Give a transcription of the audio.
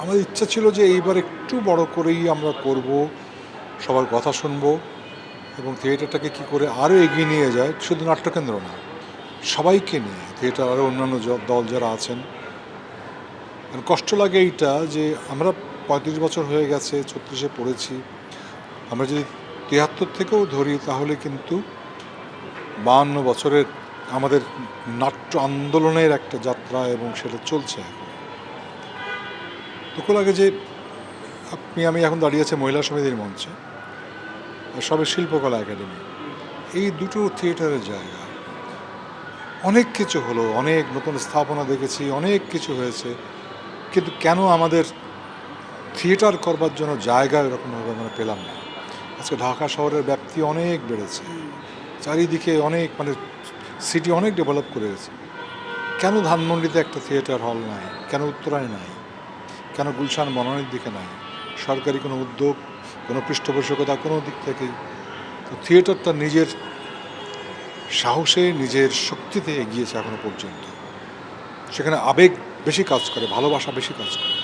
আমাদের ইচ্ছা ছিল যে এইবার একটু বড় করেই আমরা করব, সবার কথা শুনব এবং থিয়েটারটাকে কি করে আরও এগিয়ে নিয়ে যায়, শুধু নাট্যকেন্দ্র না, সবাইকে নিয়ে, থিয়েটার আরও অন্যান্য দল যারা আছেন। কষ্ট লাগে এইটা যে আমরা পঁয়ত্রিশ বছর হয়ে গেছে ছত্রিশে পড়েছি। আমরা যদি তিয়াত্তর থেকেও ধরি তাহলে কিন্তু বাহান্ন বছরের আমাদের নাট্য আন্দোলনের একটা যাত্রা এবং সেটা চলছে এখন। দুঃখ লাগে যে আপনি, আমি এখন দাঁড়িয়ে আছে মহিলা সমিতির মঞ্চে, আর সবে শিল্পকলা একাডেমি। এই দুটো থিয়েটারের জায়গা, অনেক কিছু হলো, অনেক নতুন স্থাপনা দেখেছি, অনেক কিছু হয়েছে, কিন্তু কেন আমাদের থিয়েটার করবার জন্য জায়গা এরকমভাবে আমরা পেলাম না? আজকে ঢাকা শহরের ব্যাপ্তি অনেক বেড়েছে, চারিদিকে অনেক মানে সিটি অনেক ডেভেলপ করে গেছে কেন ধানমন্ডিতে একটা থিয়েটার হল নাই? কেন উত্তরায় নাই? কেন গুলশান মনোনয়নের দিকে নাই? সরকারি কোনো উদ্যোগ, কোনো পৃষ্ঠপোষকতা, কোনো দিক থেকে তো থিয়েটারটা নিজের সাহসে, নিজের শক্তিতে এগিয়েছে এখনও পর্যন্ত। সেখানে আবেগ বেশি কাজ করে, ভালোবাসা বেশি কাজ করে।